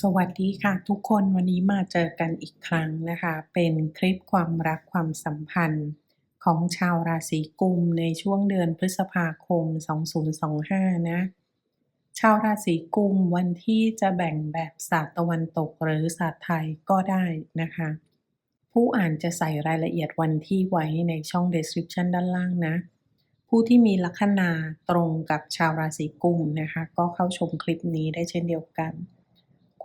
สวัสดีค่ะทุกคนวันนี้มาเจอกันอีกครั้งนะคะ เป็นคลิปความรักความสัมพันธ์ของชาวราศีกุมในช่วงเดือนพฤษภาคม 2025 นะ ชาวราศีกุมวันที่จะแบ่งแบบศาสตร์ตะวันตกหรือศาสตร์ไทยก็ได้นะคะ ผู้อ่านจะใส่รายละเอียดวันที่ไว้ในช่อง description ด้านล่างนะ ผู้ที่มีลัคนาตรงกับชาวราศีกุมนะคะ ก็เข้าชมคลิปนี้ได้เช่นเดียวกัน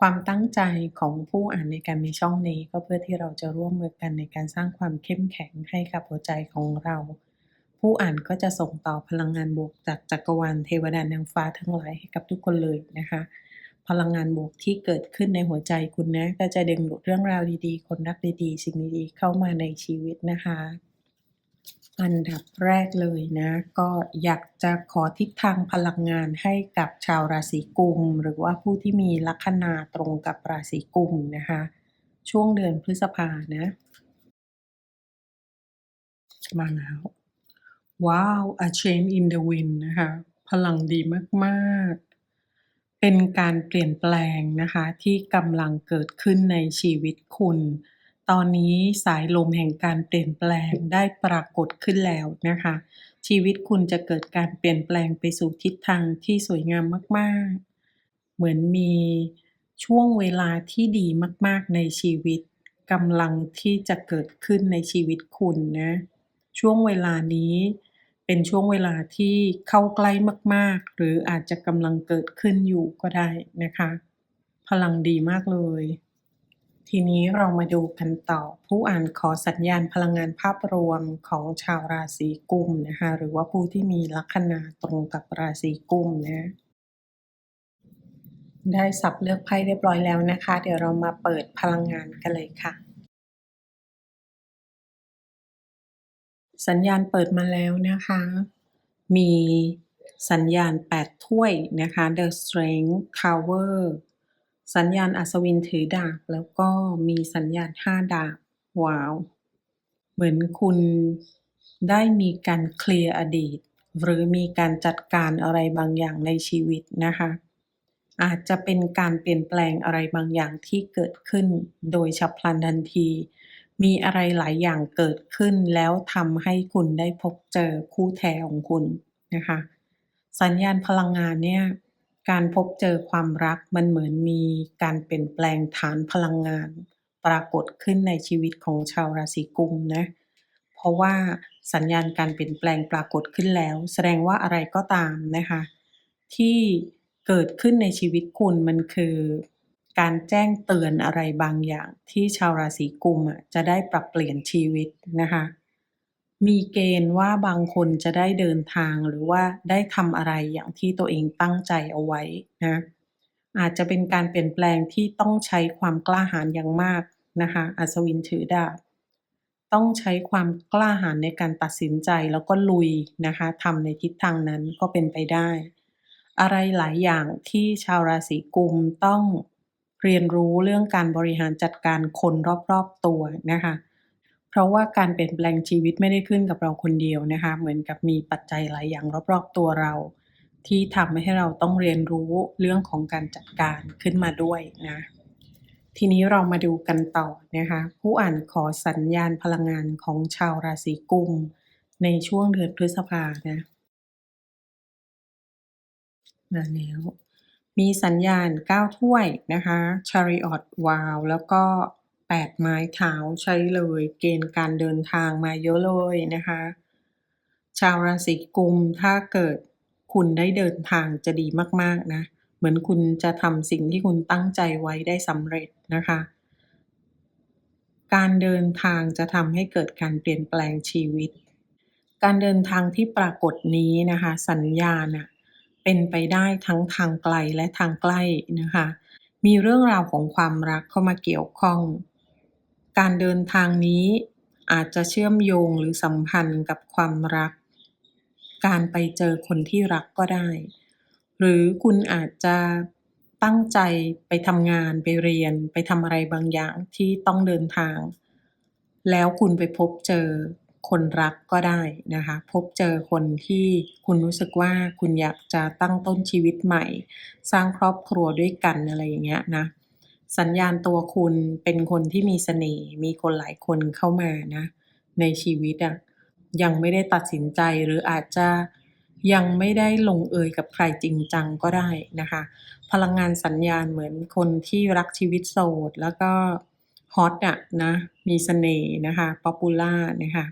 ความตั้งใจของผู้อ่านในการมีช่องนี้ ก็เพื่อที่เราจะร่วมมือกันในการสร้างความเข้มแข็งให้กับหัวใจของเรา ผู้อ่านก็จะส่งต่อพลังงานบวกจากจักรวาลเทวดานางฟ้าทั้งหลายให้กับทุกคนเลยนะคะ พลังงานบวกที่เกิดขึ้นในหัวใจคุณนะก็จะดึงดูดเรื่องราวดีๆ คนรักดีๆ สิ่งดีๆเข้ามาในชีวิตนะคะ อันดับแรกเลยนะ ก็อยากจะขอทิศทางพลังงานให้กับชาวราศีกุม หรือว่าผู้ที่มีลัคนาตรงกับราศีกุมนะคะ ช่วงเดือนพฤษภานะ มาแล้วว้าว a change in the wind นะคะ พลังดีมากๆ เป็นการเปลี่ยนแปลงนะคะ ที่กำลังเกิดขึ้นในชีวิตคุณ ตอนนี้สายลมแห่งการเปลี่ยนแปลงได้ปรากฏขึ้นแล้วนะคะ ชีวิตคุณจะเกิดการเปลี่ยนแปลงไปสู่ทิศทางที่สวยงามมากๆ เหมือนมีช่วงเวลาที่ดีมาก ๆ ในชีวิตกำลังที่จะเกิดขึ้นในชีวิตคุณนะ ช่วงเวลานี้เป็นช่วงเวลาที่เข้าใกล้มาก ๆ หรืออาจจะกำลังเกิดขึ้นอยู่ก็ได้นะคะ พลังดีมากเลย ทีนี้เรามาดูกันต่อ ผู้อ่านขอสัญญาณพลังงานภาพรวมของชาวราศีกุมนะคะหรือว่าผู้ที่มีลัคนาตรงกับราศีกุมนะได้สับเลือกไพ่เรียบร้อยแล้วนะคะ เดี๋ยวเรามาเปิดพลังงานกันเลยค่ะ สัญญาณเปิดมาแล้วนะคะ มีสัญญาณ 8 ถ้วยนะคะ The Strength Tower สัญญาณอัศวินถือดาบแล้วก็มีสัญญาณ5ดาบ ว้าว เหมือนคุณได้มีการเคลียร์อดีต หรือมีการจัดการอะไรบางอย่างในชีวิตนะคะ อาจจะเป็นการเปลี่ยนแปลงอะไรบางอย่างที่เกิดขึ้น โดยฉับพลันทันที มีอะไรหลายอย่างเกิดขึ้นแล้วทำให้คุณได้พบเจอคู่แท้ของคุณนะคะ สัญญาณพลังงานเนี่ย การพบเจอความรักมันเหมือนมีการเปลี่ยนแปลงฐานพลังงานปรากฏขึ้นในชีวิตของชาวราศีกุมนะเพราะว่าสัญญาณการเปลี่ยนแปลงปรากฏขึ้นแล้ว แสดงว่าอะไรก็ตามนะคะที่เกิดขึ้นในชีวิตคุณมันคือการแจ้งเตือนอะไรบางอย่างที่ชาวราศีกุมอะจะได้ปรับเปลี่ยนชีวิตนะคะ มีเกณฑ์ว่าบางคนจะได้เดินทางหรือว่าได้ทำอะไรอย่างที่ตัวเองตั้งใจเอาไว้นะอาจจะเป็นการเปลี่ยนแปลงที่ต้องใช้ความกล้าหาญอย่างมากนะคะอัศวินถือดาบต้องใช้ความกล้าหาญในการตัดสินใจแล้วก็ลุยนะคะทำในทิศทางนั้นก็เป็นไปได้ อะไรหลายอย่างที่ชาวราศีกุมต้องเรียนรู้เรื่องการบริหารจัดการคนรอบๆตัวนะคะ เพราะว่าการเปลี่ยนแปลงชีวิตไม่ได้ขึ้นกับเราคนเดียวนะคะ เหมือนกับมีปัจจัยหลายอย่างรอบๆตัวเรา ที่ทำให้เราต้องเรียนรู้เรื่องของการจัดการขึ้นมาด้วยนะ ทีนี้เรามาดูกันต่อนะคะ ผู้อ่านขอสัญญาณพลังงานของชาวราศีกุมในช่วงเดือนพฤษภานะมาแล้วมีสัญญาณ 9 ถ้วยนะคะ Chariot วาวแล้วก็ 8ไม้เท้าใช้เลย เกณฑ์การเดินทางมาเยอะเลยนะคะ ชาวราศีกุมถ้าเกิดคุณได้เดินทางจะดีมากๆนะ เหมือนคุณจะทำสิ่งที่คุณตั้งใจไว้ได้สำเร็จนะคะ การเดินทางจะทำให้เกิดการเปลี่ยนแปลงชีวิต การเดินทางที่ปรากฏนี้นะคะ สัญญาณอะเป็นไปได้ทั้งทางไกลและทางใกล้นะคะ มีเรื่องราวของความรักเข้ามาเกี่ยวข้อง การเดินทางนี้อาจจะเชื่อมโยงหรือสัมพันธ์กับความรัก การไปเจอคนที่รักก็ได้ หรือคุณอาจจะตั้งใจไปทำงานไปเรียนไปทำอะไรบางอย่างที่ต้องเดินทาง แล้วคุณไปพบเจอคนรักก็ได้นะคะ พบเจอคนที่คุณรู้สึกว่าคุณอยากจะตั้งต้นชีวิตใหม่ สร้างครอบครัวด้วยกันอะไรอย่างเงี้ยนะ สัญญาณตัวคุณเป็นคนที่มีเสน่ห์มีคนหลายคนเข้ามานะ ในชีวิตอะยังไม่ได้ตัดสินใจหรืออาจจะยังไม่ได้ลงเอยกับใครจริงจังก็ได้นะคะ พลังงานสัญญาณเหมือนคนที่รักชีวิตโสด แล้วก็ฮอตอะนะมีเสน่ห์นะคะป๊อปปูล่านะคะ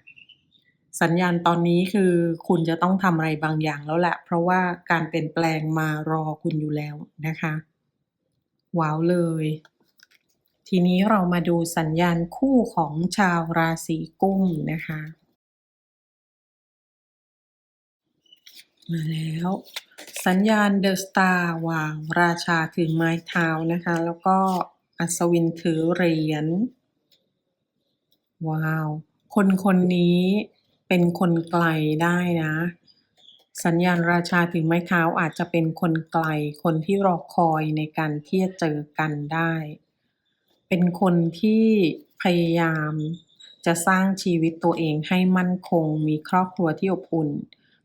สัญญาณตอนนี้คือคุณจะต้องทำอะไรบางอย่างแล้วแหละ เพราะว่าการเปลี่ยนแปลงมารอคุณอยู่แล้วนะคะ ว้าวเลย ทีนี้เรามาดูสัญญาณคู่ของชาวราศีกุมนะคะ มาแล้ว สัญญาณ The Star ว้าวราชาถือไม้เท้านะคะ แล้วก็อัศวินถือเหรียญว้าว คนคนนี้เป็นคนไกลได้นะ สัญญาณราชาถือไม้เท้าอาจจะเป็นคนไกล คนที่รอคอยในการที่จะเจอกันได้ เป็นคนที่พยายามจะสร้างชีวิตตัวเองให้มั่นคง มีครอบครัวที่อบอุ่น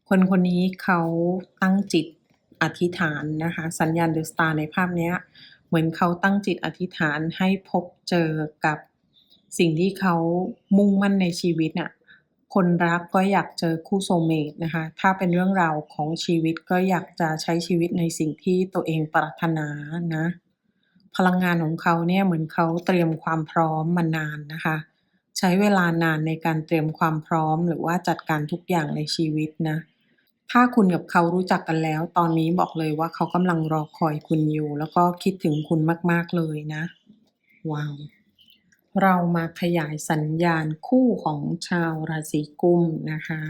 คนคนนี้เขาตั้งจิตอธิษฐานนะคะ สัญญาณ The Star ในภาพนี้เหมือนเขาตั้งจิตอธิษฐานให้พบเจอกับสิ่งที่เขามุ่งมั่นในชีวิตน่ะคนรักก็อยากเจอคู่ soulmate นะคะ ถ้าเป็นเรื่องราวของชีวิตก็อยากจะใช้ชีวิตในสิ่งที่ตัวเองปรารถนานะ พลังงานของเขาเนี่ยเหมือนเขาเตรียมความพร้อมมานานนะคะ ใช้เวลานานในการเตรียมความพร้อมหรือว่าจัดการทุกอย่างในชีวิตนะ ถ้าคุณกับเขารู้จักกันแล้ว ตอนนี้บอกเลยว่าเขากำลังรอคอยคุณอยู่ แล้วก็คิดถึงคุณมาก ๆ เลยนะ ว้าว เรามาขยายสัญญาณคู่ของชาวราศีกุมนะคะ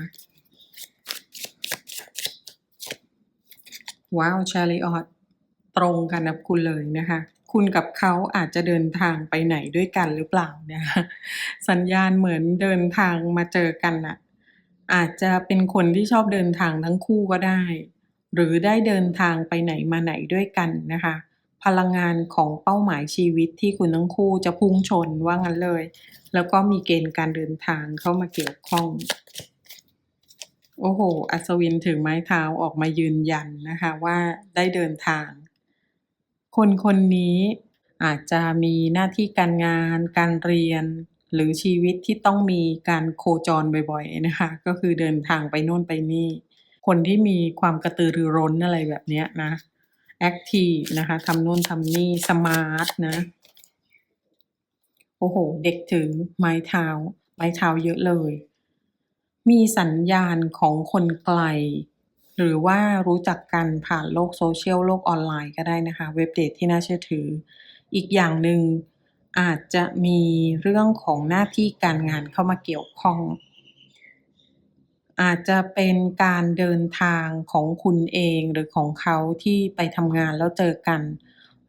ว้าว Chariot ตรงกันกับคุณเลยนะคะ คุณกับเขาอาจจะเดินทางไปไหนด้วยกันหรือเปล่านะคะสัญญาณเหมือนเดินทางมาเจอกันน่ะอาจจะเป็นคนที่ชอบเดินทางทั้งคู่ก็ได้ หรือได้เดินทางไปไหนมาไหนด้วยกันนะคะ พลังงานของเป้าหมายชีวิตที่คุณทั้งคู่จะพุ่งชนว่างั้นเลย แล้วก็มีเกณฑ์การเดินทางเข้ามาเกี่ยวข้องโอ้โฮอัศวินถือไม้เท้าออกมายืนยันนะคะว่าได้เดินทาง คนคนนี้อาจจะมีหน้าที่การงาน การเรียน หรือชีวิตที่ต้องมีการโคจรบ่อยๆนะคะก็คือเดินทางไปโน่นไปนี่ คนที่มีความกระตือรือร้นอะไรแบบนี้นะแอ็กทิฟนะคะทำโน่นทำนี่สมาร์ตนะโอ้โฮเด็กถือไม้เท้า ไม้เท้าเยอะเลย มีสัญญาณของคนไกล หรือว่ารู้จักกันผ่านโลก social โลกออนไลน์ก็ได้นะคะ เว็บเดตที่น่าเชื่อถือ อีกอย่างหนึ่งอาจจะมีเรื่องของหน้าที่การงานเข้ามาเกี่ยวข้อง อาจจะเป็นการเดินทางของคุณเองหรือของเขาที่ไปทำงานแล้วเจอกัน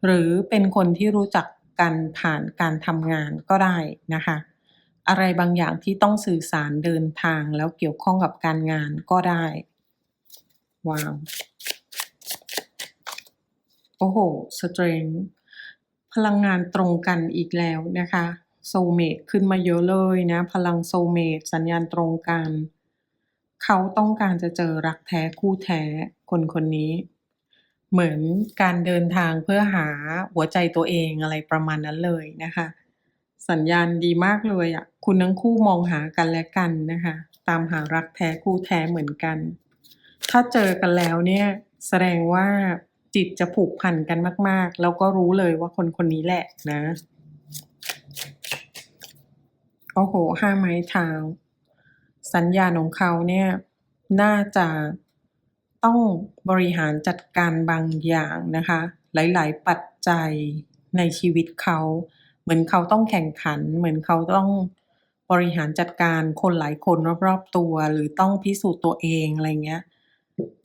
หรือเป็นคนที่รู้จักกันผ่านการทำงานก็ได้นะคะ อะไรบางอย่างที่ต้องสื่อสารเดินทางแล้วเกี่ยวข้องกับการงานก็ได้ ว้าว โอ้โฮ Strength พลังงานตรงกันอีกแล้วนะคะ soulmate ขึ้นมาเยอะเลยนะ พลัง soulmate สัญญาณตรงกัน เขาต้องการจะเจอรักแท้คู่แท้คนคนนี้ เหมือนการเดินทางเพื่อหาหัวใจตัวเองอะไรประมาณนั้นเลยนะคะ สัญญาณดีมากเลยอะคุณทั้งคู่มองหากันและกันนะคะ ตามหารักแท้คู่แท้เหมือนกัน ถ้าเจอกันแล้วเนี่ยแสดงว่าจิตจะผูกพันกันมาก ๆ แล้วก็รู้เลยว่าคนคนนี้แหละนะ โอ้โฮห้าไม้เท้า สัญญาณของเขาเนี่ยน่าจะต้องบริหารจัดการบางอย่างนะคะ หลาย ๆ ปัจจัยในชีวิตเขา เหมือนเขาต้องแข่งขัน เหมือนเขาต้องบริหารจัดการคนหลายคนรอบ ๆ ตัว หรือต้องพิสูจน์ตัวเองอะไรเงี้ย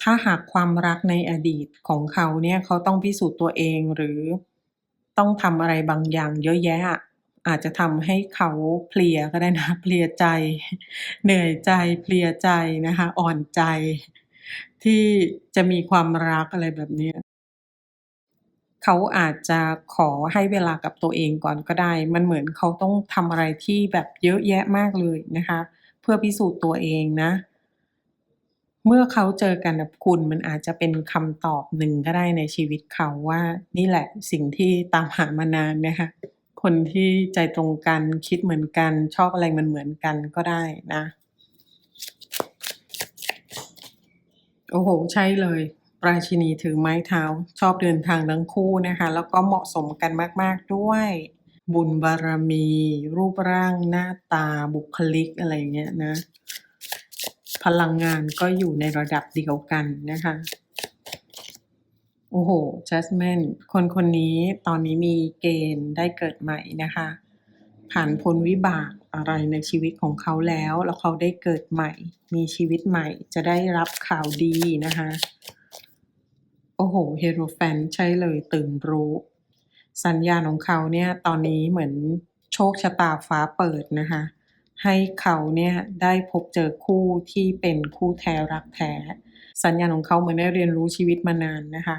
ถ้าหากความรักในอดีตของเขาเนี่ย เขาต้องพิสูจน์ตัวเอง หรือต้องทำอะไรบางอย่างเยอะแยะอะ อาจจะทำให้เขาเพลียก็ได้นะ เพลียใจ เหนื่อยใจ เพลียใจนะคะ อ่อนใจ ที่จะมีความรักอะไรแบบเนี้ย เขาอาจจะขอให้เวลากับตัวเองก่อนก็ได้ มันเหมือนเขาต้องทำอะไรที่แบบเยอะแยะมากเลยนะคะ เพื่อพิสูจน์ตัวเองนะ เมื่อเขาเจอกันกับคุณมันอาจจะเป็นคำตอบหนึ่งก็ได้ในชีวิตเขาว่า นี่แหละสิ่งที่ตามหามานานนะคะคนที่ใจตรงกันคิดเหมือนกัน ชอบอะไรมันเหมือนกันก็ได้นะ โอ้โห ใช่เลย ราชินีถือไม้เท้า ชอบเดินทางทั้งคู่นะคะ แล้วก็เหมาะสมกันมาก ๆ ด้วย บุญบารมี รูปร่างหน้าตาบุคลิกอะไรอย่างเงี้ยนะ พลังงานก็อยู่ในระดับเดียวกันนะคะ โอ้โห Jasmine คนคนนี้ตอนนี้มีเกณฑ์ได้เกิดใหม่นะคะ ผ่านพ้นวิบากอะไรในชีวิตของเขาแล้ว แล้วเขาได้เกิดใหม่ มีชีวิตใหม่ จะได้รับข่าวดีนะคะ โอ้โห เฮโรแฟนใช่เลยตื่นรู้ สัญญาณของเขาเนี่ย ตอนนี้เหมือนโชคชะตาฟ้าเปิดนะคะ ให้เขาเนี่ยได้พบเจอคู่ที่เป็นคู่แท้รักแท้ สัญญาณของเขาเหมือนได้เรียนรู้ชีวิตมานานนะคะ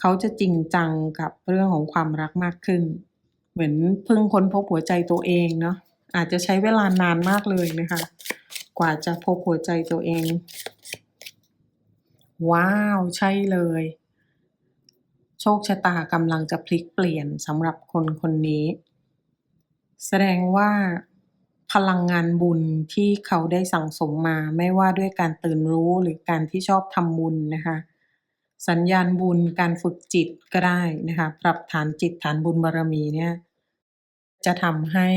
เขาจะจริงจังกับเรื่องของความรักมากขึ้น เหมือนเพิ่งค้นพบหัวใจตัวเองเนาะอาจจะใช้เวลานานมากเลยนะคะ กว่าจะพบหัวใจตัวเอง ว้าว ใช่เลย โชคชะตากำลังจะพลิกเปลี่ยนสำหรับคนคนนี้ แสดงว่า พลังงานบุญที่เขาได้สั่งสมมา ไม่ว่าด้วยการตื่นรู้หรือการที่ชอบทำบุญนะคะ สัญญาณบุญการฝึกจิตก็ได้นะคะ ปรับฐานจิตฐานบุญบารมีเนี่ยจะทำให้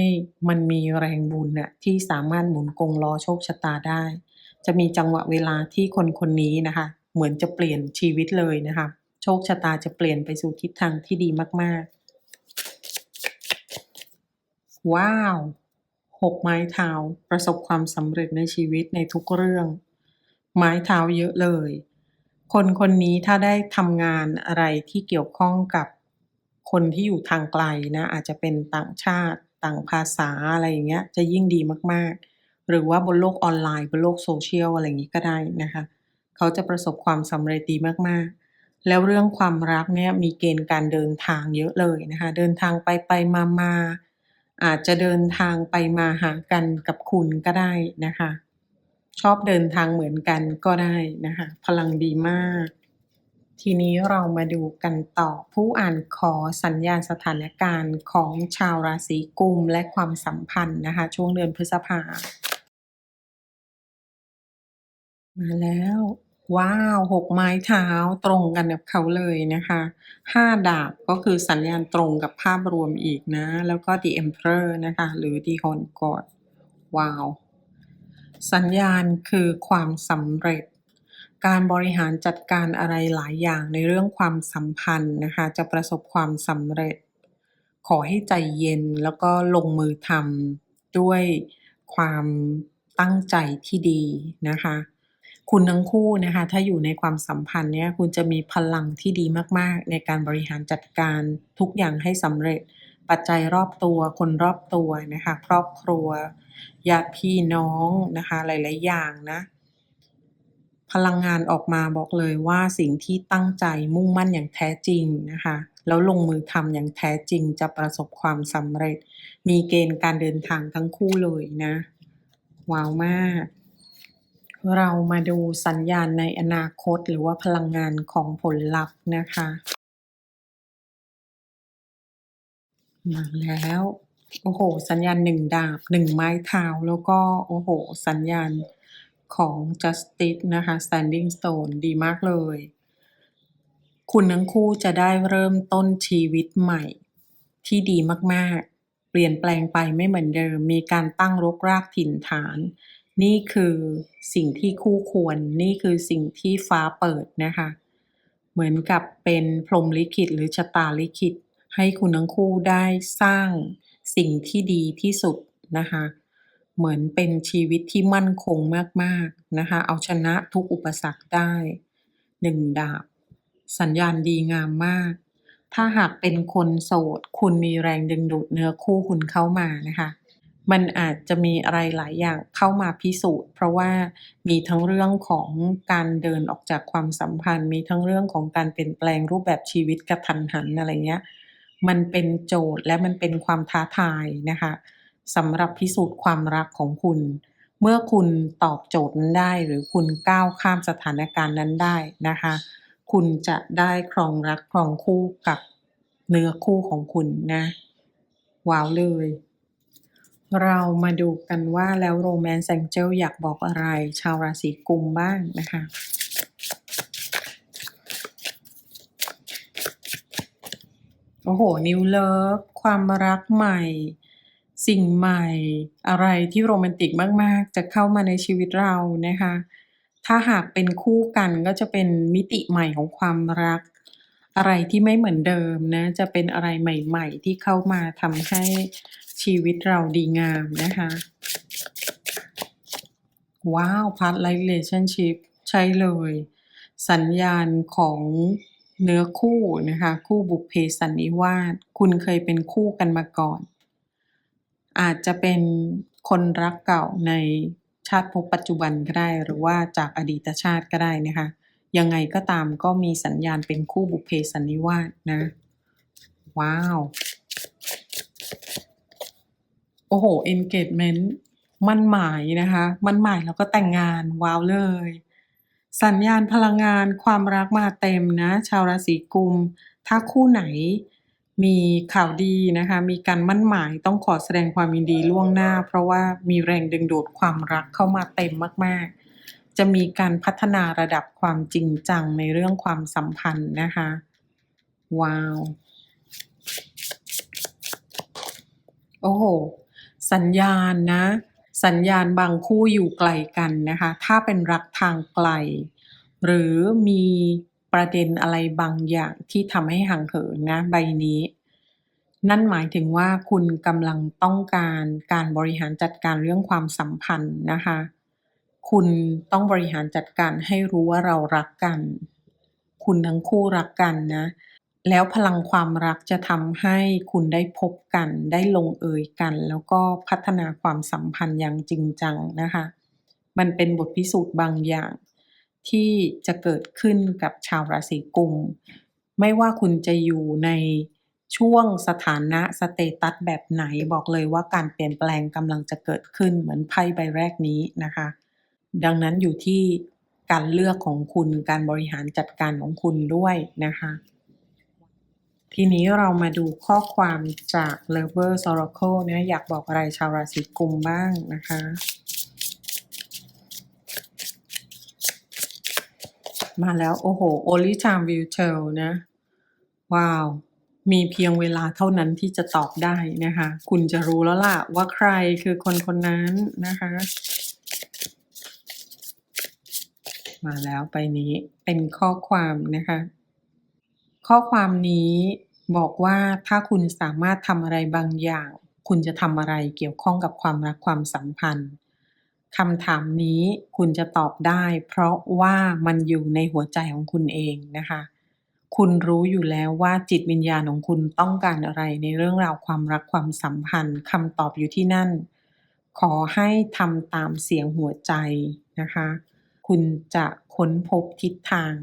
มันมีแรงบุญน่ะที่สามารถหมุนกงล้อโชคชะตาได้ จะมีจังหวะเวลาที่คนคนนี้นะคะ เหมือนจะเปลี่ยนชีวิตเลยนะคะ โชคชะตาจะเปลี่ยนไปสู่ทิศทางที่ดีมาก ๆ ว้าว หกไม้เท้าประสบความสำเร็จในชีวิตในทุกเรื่อง ไม้เท้าเยอะเลย คนคนนี้ถ้าได้ทำงานอะไรที่เกี่ยวข้องกับคนที่อยู่ทางไกลนะอาจจะเป็นต่างชาติต่างภาษาอะไรอย่างเงี้ยจะยิ่งดีมากๆ หรือว่าบนโลกออนไลน์บนโลก social อะไรอย่างงี้ก็ได้นะคะเขาจะประสบความสำเร็จดีมากๆแล้วเรื่องความรักเนี่ยมีเกณฑ์การเดินทางเยอะเลยนะคะ เดินทางไปๆมาๆ อาจจะเดินทางไปมาหากันกับคุณก็ได้นะคะ ชอบเดินทางเหมือนกันก็ได้นะคะ พลังดีมาก ทีนี้เรามาดูกันต่อผู้อ่านขอสัญญาณสถานการณ์ของชาวราศีกุมและความสัมพันธ์นะคะ ช่วงเดือนพฤษภามาแล้ว ว้าวหกไม้เท้าตรงกันกับเขาเลยนะคะห้าดาบก็คือสัญญาณตรงกับภาพรวมอีกนะ แล้วก็ The Emperor นะคะ หรือ The Horn God ว้าว สัญญาณคือความสำเร็จ การบริหารจัดการอะไรหลายอย่างในเรื่องความสัมพันธ์นะคะ จะประสบความสำเร็จ ขอให้ใจเย็นแล้วก็ลงมือทำด้วยความตั้งใจที่ดีนะคะ คุณทั้งคู่นะคะ ถ้าอยู่ในความสัมพันธ์เนี่ยคุณจะมีพลังที่ดีมาก ๆ ในการบริหารจัดการทุกอย่างให้สำเร็จ ปัจจัยรอบตัว คนรอบตัวนะคะ ครอบครัวญาติพี่น้องนะคะ หลาย ๆ อย่างนะ พลังงานออกมาบอกเลยว่าสิ่งที่ตั้งใจมุ่งมั่นอย่างแท้จริงนะคะ แล้วลงมือทำอย่างแท้จริงจะประสบความสำเร็จ มีเกณฑ์การเดินทางทั้งคู่เลยนะ ว้าวมาก เรามาดูสัญญาณในอนาคตหรือว่าพลังงานของผลลัพธ์นะคะ มาแล้ว โอ้โฮสัญญาณ1ดาบ1ไม้เท้าแล้วก็ โอ้โฮสัญญาณของ Justice นะคะ Standing Stone ดีมากเลย คุณทั้งคู่จะได้เริ่มต้นชีวิตใหม่ ที่ดีมากๆ เปลี่ยนแปลงไปไม่เหมือนเดิม มีการตั้งรกรากถิ่นฐาน นี่คือสิ่งที่คู่ควร นี่คือสิ่งที่ฟ้าเปิดนะคะ เหมือนกับเป็นพรหมลิขิตหรือชะตาลิขิต ให้คุณทั้งคู่ได้สร้างสิ่งที่ดีที่สุดนะคะ เหมือนเป็นชีวิตที่มั่นคงมากๆนะคะ เอาชนะทุกอุปสรรคได้1ดาบ สัญญาณดีงามมาก ถ้าหากเป็นคนโสด คุณมีแรงดึงดูดเนื้อคู่คุณเข้ามานะคะ มันอาจจะมีอะไรหลายอย่างเข้ามาพิสูจน์ เพราะว่ามีทั้งเรื่องของการเดินออกจากความสัมพันธ์ มีทั้งเรื่องของการเปลี่ยนแปลงรูปแบบชีวิตกระทันหันอะไรเงี้ยมันเป็นโจทย์และมันเป็นความท้าทายนะคะสำหรับพิสูจน์ความรักของคุณ เมื่อคุณตอบโจทย์นั้นได้ หรือคุณก้าวข้ามสถานการณ์นั้นได้นะคะ คุณจะได้ครองรักครองคู่กับเนื้อคู่ของคุณนะว้าวเลย เรามาดูกันว่าแล้ว Romance Angel อยากบอกอะไร ชาวราศีกุมบ้างนะคะ โอ้โห New Love ความรักใหม่ สิ่งใหม่ อะไรที่โรแมนติกมาก ๆ จะเข้ามาในชีวิตเรานะคะ ถ้าหากเป็นคู่กันก็จะเป็นมิติใหม่ของความรัก อะไรที่ไม่เหมือนเดิมนะ จะเป็นอะไรใหม่ ๆ ที่เข้ามาทำให้ ชีวิตเราดีงามนะคะ ว้าว Past Life Relationship ใช่เลย สัญญาณของเนื้อคู่นะคะ คู่บุพเพสันนิวาสคุณเคยเป็นคู่กันมาก่อน อาจจะเป็นคนรักเก่าในชาติภพปัจจุบันก็ได้ หรือว่าจากอดีตชาติก็ได้นะคะ ยังไงก็ตามก็มีสัญญาณเป็นคู่บุพเพสันนิวาสนะ ว้าว อ้โฮ Engagement มั่นหมายนะคะ มั่นหมายแล้วก็แต่งงานว้าวเลย สัญญาณพลังงานความรักมาเต็มนะ ชาวราศีกุม ถ้าคู่ไหนมีข่าวดีนะคะ มีการมั่นหมายต้องขอแสดงความยินดีล่วงหน้า เพราะว่ามีแรงดึงดูดความรักเข้ามาเต็มมาก ๆ จะมีการพัฒนาระดับความจริงจังในเรื่องความสัมพันธ์นะคะ ว้าว โอ้โฮ สัญญาณนะ สัญญาณบางคู่อยู่ไกลกันนะคะ ถ้าเป็นรักทางไกล หรือมีประเด็นอะไรบางอย่างที่ทำให้ห่างเหินนะใบนี้ นั่นหมายถึงว่าคุณกำลังต้องการการบริหารจัดการเรื่องความสัมพันธ์นะคะ คุณต้องบริหารจัดการให้รู้ว่าเรารักกัน คุณทั้งคู่รักกันนะ แล้วพลังความรักจะทำให้คุณได้พบกัน ได้ลงเอยกัน แล้วก็พัฒนาความสัมพันธ์อย่างจริงจังนะคะ มันเป็นบทพิสูจน์บางอย่าง ที่จะเกิดขึ้นกับชาวราศีกุม ไม่ว่าคุณจะอยู่ในช่วงสถานะสเตตัสแบบไหนบอกเลยว่าการเปลี่ยนแปลงกำลังจะเกิดขึ้นเหมือนไพ่ใบแรกนี้นะคะ ดังนั้นอยู่ที่การเลือกของคุณการบริหารจัดการของคุณด้วยนะคะ ทีนี้เรามาดูข้อความจาก Lovers Oracle นะอยากบอกอะไรชาวราศีกุมบ้างนะคะ มาแล้วโอ้โฮ Only Time Will Tell นะ ว้าว มีเพียงเวลาเท่านั้นที่จะตอบได้นะคะ คุณจะรู้แล้วล่ะว่าใครคือคนคนนั้นนะคะ มาแล้วใบนี้เป็นข้อความนะคะ ข้อความนี้บอกว่าถ้าคุณสามารถทำอะไรบางอย่าง คุณจะทำอะไรเกี่ยวข้องกับความรักความสัมพันธ์คำถามนี้คุณจะตอบได้ เพราะว่ามันอยู่ในหัวใจของคุณเองนะคะ คุณรู้อยู่แล้วว่าจิตวิญญาณของคุณต้องการอะไรในเรื่องราวความรักความสัมพันธ์คำตอบอยู่ที่นั่น ขอให้ทำตามเสียงหัวใจนะคะ คุณจะค้นพบทิศทาง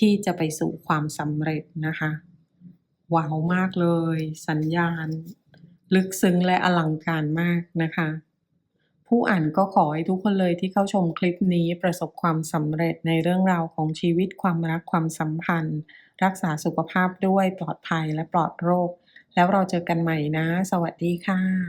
ที่จะไปสู่ความสำเร็จนะคะว้าวมากเลย สัญญาณ ลึกซึ้งและอลังการมากนะคะ ผู้อ่านก็ขอให้ทุกคนเลยที่เข้าชมคลิปนี้ประสบความสำเร็จในเรื่องราวของชีวิตความรักความสัมพันธ์ รักษาสุขภาพด้วยปลอดภัยและปลอดโรค แล้วเราเจอกันใหม่นะ สวัสดีค่ะ